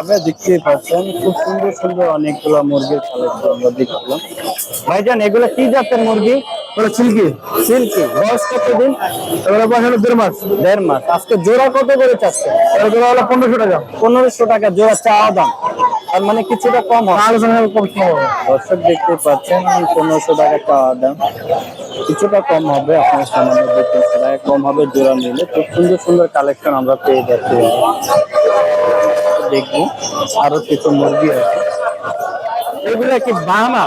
হবে দেখতেই পাচ্ছেন খুব সুন্দর সুন্দর অনেকগুলো মুরগির কালেকশন আমরা দেখলাম ভাইজান এগুলো কি জাতের মুরগি? সিল্কি। সিল্কি। বয়স কতদিন? এগুলো বয়স হলো দেড় মাস। দেড় মাস। আজকে জোড়া কত করে চাচ্ছে? এগুলো হলো পনেরোশো টাকা। পনেরোশো টাকা জোড়া চাওয়া দাম। তার মানে কিছুটা কম হবে। কম হবে। দর্শক দেখতে পাচ্ছেন পনেরোশো টাকা চাওয়া দাম। কিছুটা কম হবে আপনার সামান্য দু তিনশো কম হবে জোড়া নিলে। খুব সুন্দর সুন্দর কালেকশন আমরা পেয়ে যাচ্ছি। দেখব আরও কিছু মুরগি আছে। এগুলা কি বাহামা?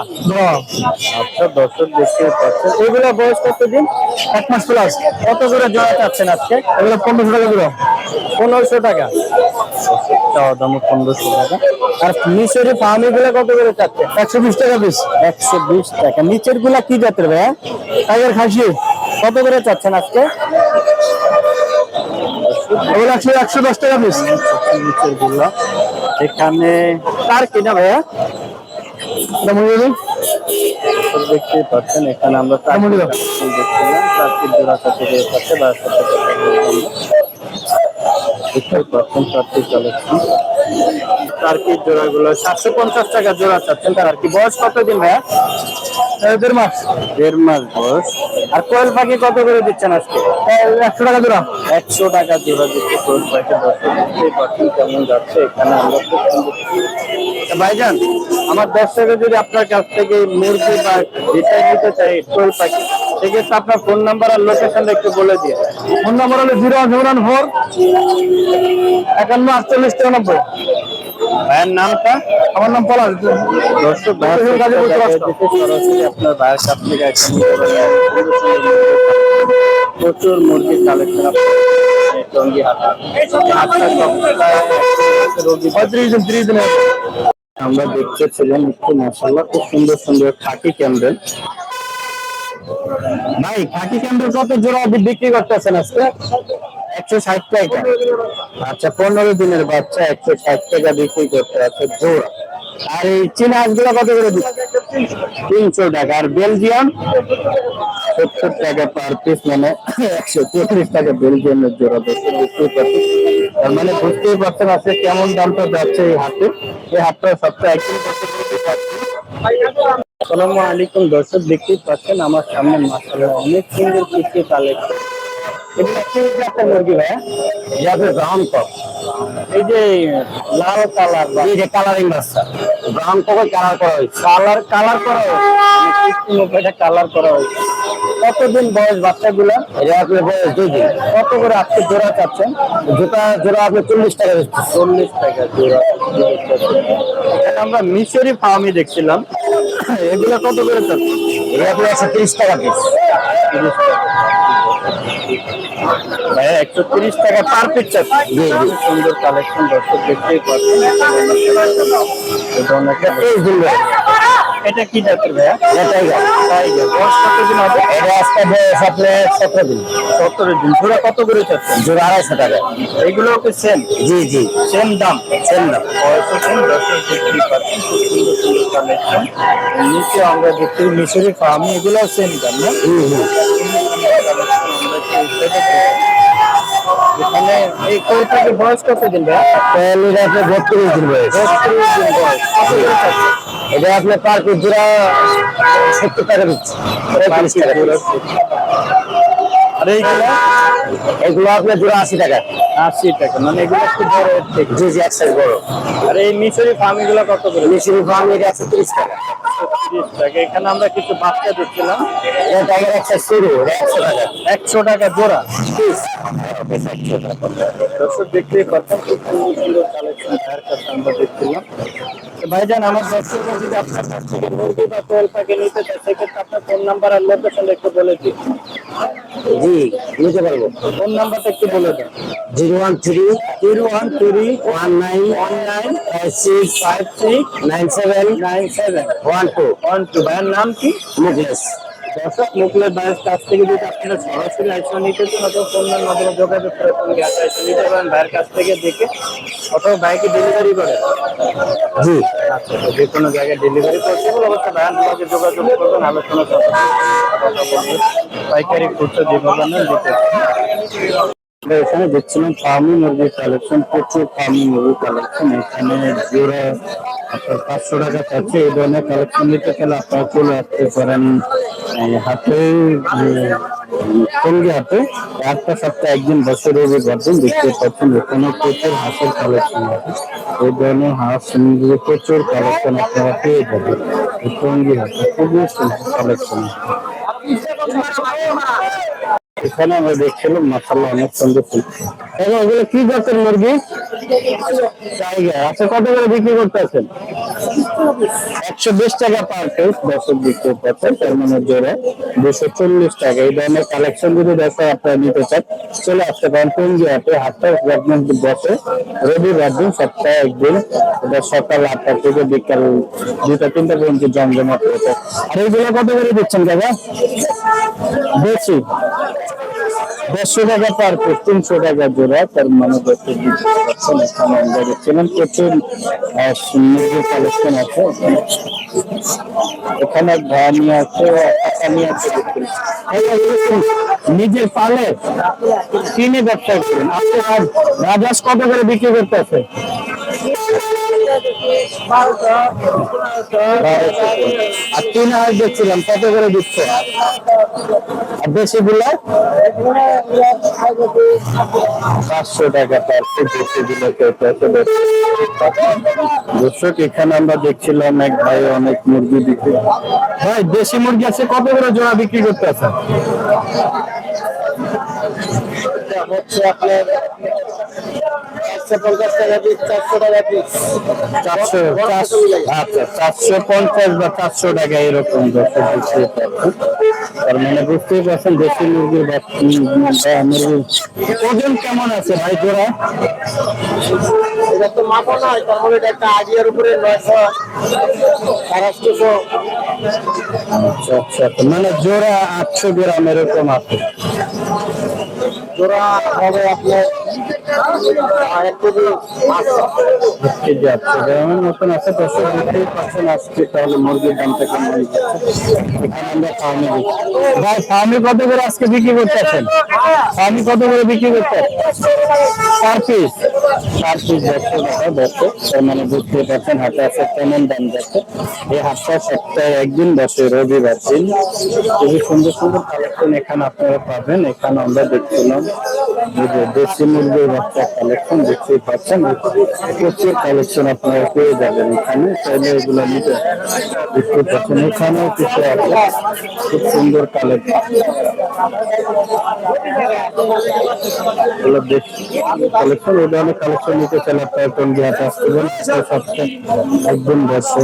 আচ্ছা দর্শক দেখতে পাচ্ছেন। এগুলা বয়স কতদিন? এক মাস প্লাস কত করে জোড়া চাচ্ছেন আজকে? এগুলো পনেরোশো টাকা পনেরোশো টাকা। চাওয়া দাম পনেরোশো টাকা। আর ফার্মি গুলা কত করে চাচ্ছেন একশো বিশ টাকা পিস একশো বিশ টাকা। নিচেরগুলা কি জাতের ভাইয়া? টাইগার খাসি। কত করে চাচ্ছেন আজকে? একশো একশো দশ টাকা পিস এখানে কার কিনা ভাইয়া? দেখতে পাচ্ছেন এখানে আমরা দেখছিলাম চারটি জোড়া পাচ্ছে বা কত পাচ্ছেন চারটি কালেকশন টার্কির সাতশো পঞ্চাশ টাকা জোড়া চাচ্ছেন তার আর কি। বয়স কতদিন ভাইয়া? দেড় মাস। দেড় মাস বয়স। আর কোয়েল পাখি কত করে দিচ্ছেন আজকে? একশো টাকা জোড়া। একশো টাকা জোড়া দিচ্ছে কোয়েল পাখি। দর্শক দেখতেই কেমন যাচ্ছে এখানে আমরা ভাইজান আমার দর্শকের যদি আপনার কাছ থেকে মুরগি বা যেটাই নিতে চাই কোয়েল পাখি সেক্ষেত্রে আপনার ফোন নাম্বার আর লোকেশনটা একটু বলে দিয়ে ফোন নাম্বার হলো জিরো ওয়ান ফোর একান্ন আটচল্লিশ তিরানব্বই। ভাইয়ের নামটা? আমার নাম পলাশ। দর্শক আপনার ভাইয়ের থেকে প্রচুর মুরগির কালেকশন টঙ্গি হাটা। হাটটা সপ্তাহে রবি পঁয়ত্রিশ দিন ত্রিশ দিন আমরা দেখতেছিলাম একটু মশাল্লা খুব সুন্দর সুন্দর খাকি ক্যান্ডেল ভাই খাকি ক্যান্ডেল কত জোড়া বিক্রি করতেছেন আজকে? একশো ষাট টাকা। আচ্ছা পনেরো দিনের বাচ্চা একশো ষাট টাকা বিক্রি করতে আছে জোড়া। আর এই চীনা হাঁসগুলো কত করে তিনশো টাকা। আর বেলজিয়াম? সত্তর টাকা পার পিস মানে একশো তেত্রিশ টাকা বেলজিয়ামের জোড়া পারছেন তার মানে বুঝতেই পারছেন আজকে কেমন দামটা যাচ্ছে এই হাতে এই হাতটা সপ্তাহে একদিন করতে করতে আসসালামু আলাইকুম দর্শক, দেখতেই পাচ্ছেন আমার সামনে মাসাল্লাহ অনেক সুন্দর কিছু কালেকশন মুরগি ভাইয়া এই যে লাল কালার এই যে কালারিং বাচ্চা কালার করা হয়েছে কালার কালার করা মানে কালার করা কতদিন বয়স বাচ্চাগুলা এটা আপনার বয়স দুই দিন কত করে আজকে জোড়া চাচ্ছেন জোড়া জোড়া আপনি চল্লিশ টাকা চল্লিশ টাকা জোড়া আমরা মিশরি ফার্মই দেখছিলাম এগুলো কত করে চাচ্ছেন এটা আপনি একশো তিরিশ টাকা পিস তিরিশ টাকা ভাইয়া একশো তিরিশ টাকা পার জি জি। সুন্দর কালেকশন দর্শক দেখতেই পাচ্ছেন। এটা কি জাতের ভাইয়া? টাইগার টাইগার বয়স কতদিন হবে? এটা আজকে বয়স আপনার সতেরো দিন। সতেরো দিন। জোড়া কত করে চাচ্ছেন? জোড়া আড়াইশো টাকা। এগুলো কি সেম জি জি। সেম দাম? সেম দাম। বয়সও সেম দর্শক দেখতেই পাচ্ছেন। খুব সুন্দর সুন্দর কালেকশন নিচে আমরা দেখতে মিশরি ফার্ম এগুলো সেম দাম না? হুম হুম। এখানে এই কৌটাকে বয়স কত দিন ভাইয়া আপনার বত্রিশ দিন বয়স। বত্রিশ দিন বয়স। কত করে চাচ্ছেন? এটা আপনার পার পিস জোড়া সত্তর টাকা দিচ্ছে পঁয়ত্রিশ টাকা আর এইগুলো? এগুলো আপনার জোড়া আশি টাকা। আশি টাকা মানে এগুলো একটু বড় জি জি এক সাইজ বড়। আর এই মিশরি ফার্ম এগুলো কত করে? মিশরি ফার্ম এটা একশো তিরিশ টাকা। এখানে আমরা কিছু বাচ্চা দেখছিলাম। একশো টাকা জোড়া। দর্শক দেখতেই পাচ্ছেন, খুব সুন্দর সুন্দর কালেকশন আমরা দেখছিলাম। ভাইজান আমার দর্শকরা যদি আপনার কাছ থেকে মুরগি বা কোয়েল পাখি নিতে চায় সেক্ষেত্রে আপনার ফোন নাম্বার আর লোকেশন একটু বলে দিন। জি নিতে পারব। ফোন নাম্বারটা একটু বলে দেন। Zero one three zero one three one nine one nine five six five three nine seven nine seven one two one two ভাইয়ের নাম কি? মুখলেশ দর্শক মুখলের বাস কাছ থেকে যদি আপনারা সরাসরি আইসা নিতে চান অথবা ফোন মাধ্যমে যোগাযোগ করে আপনি গ্যাস আইসা নিতে পারেন। ভাইয়ের কাছ থেকে দেখে অথবা ভাইকে ডেলিভারি করে। জি। আচ্ছা তো যে কোনো জায়গায় ডেলিভারি করতে হলে অবশ্যই ভাইয়ের তোমাকে যোগাযোগ করবেন আলোচনা করবেন। পাইকারি খুচরা যেভাবে নেন দিতে। আমরা এখানে দেখছিলাম ফার্মি মুরগির কালেকশন প্রচুর ফার্মি মুরগির কালেকশন এখানে জোড়া আপনার পাঁচশো টাকা চাচ্ছে এই ধরনের কালেকশন নিতে গেলে আপনারা চলে আসতে পারেন হাতে টঙ্গি হাটে একটা সপ্তাহে একদিন, বছর রবিবার দিন দেখতে পাচ্ছেন, এখানে প্রচুর হাঁসের কালেকশন আছে। এই ধরনের হাঁস প্রচুর কালেকশন আপনারা পেয়ে যাবেন। টঙ্গি হাটে খুবই সুন্দর কালেকশন এখানে আমরা দেখছিলাম অনেক সুন্দর এবং ওগুলো কি জাতের মুরগি? আচ্ছা কত করে বিক্রি করতেছেন? একশো বিশ টাকা পার পিস বিক্রি তার মানে দুশো চল্লিশ টাকা। এই ধরনের কালেকশন যদি দেখে আপনারা নিতে চান, চলে আসতে পারেন হাটটা গভর্নমেন্ট বসে রবিবার দিন সপ্তাহে একদিন এটা সকাল আটটা থেকে বিকাল দুটা তিনটা পর্যন্ত জমজমাট হয়েছে আর এইগুলো কত করে দিচ্ছেন দাদা বেশি। দেড়শো টাকা পার পিস তিনশো টাকা জোড়া, তার মানে দেখতে দেখছিলাম প্রচুর কালেকশন আছে। এখানে ধানি আছে, আসামি আছে। নিজের পালে কিনে ব্যবসা করেন। আপনি রাজাস কত করে বিক্রি করতে আছে? আর তিন হাজার দেখছিলাম, কত করে দিচ্ছে? আর বেশি গুলো পাঁচশো টাকা পার পিস বেশি দিলে দর্শক, এখানে আমরা দেখছিলাম এক ভাই অনেক মুরগি বিক্রি ভাই, দেশি মুরগি আছে, কত করে জোড়া বিক্রি করতে আছে? হচ্ছে আপনার চারশো পঞ্চাশ আচ্ছা চারশো পঞ্চাশ বা চারশো টাকা এরকম তার মানে বুঝতেই পারছেন দেশি মুরগির ওজন কেমন আছে ভাই জোড়া? এটা তো মাপা নয় তারপরে এটা একটা আইডিয়ার উপরে নয়শো আড়াইশো আচ্ছা আচ্ছা আচ্ছা। মানে জোড়া আটশো গ্রাম এরকম আছে। জোড়া হবে আপনার এক কেজি আটশো গ্রামের মতন আছে বুঝতেই পারছেন আজকে তাহলে মুরগির দামটা কেমন হয়ে ভাই, ফার্মে কত করে আজকে বিক্রি করতেছেন ফার্মে কত করে বিক্রি করতে পার পিস? পার পিস দেড়শো টাকা দর্শক তার মানে বুঝতে পারছেন, হাটে আছে কেমন দাম যাচ্ছে। এই হাটটা সপ্তাহে একদিন বসে রবিবার দিন। খুবই সুন্দর সুন্দর কালেকশন এখানে আপনারা পাবেন। এখানে আমরা দেখছিলাম দেশি মুরগির বাচ্চা কালেকশন দেখতেই পাচ্ছেন। প্রচুর কালেকশন আপনারা পেয়ে যাবেন এখানে। চাইলে এগুলো নিতে দেখতে পাচ্ছেন এখানেও কিছু আছে। খুব সুন্দর কালেকশন কালেকশন এই কালেকশন নিতে চাইলে আপনারা কোন দিয়ে আসতে পারেন? একদম বসে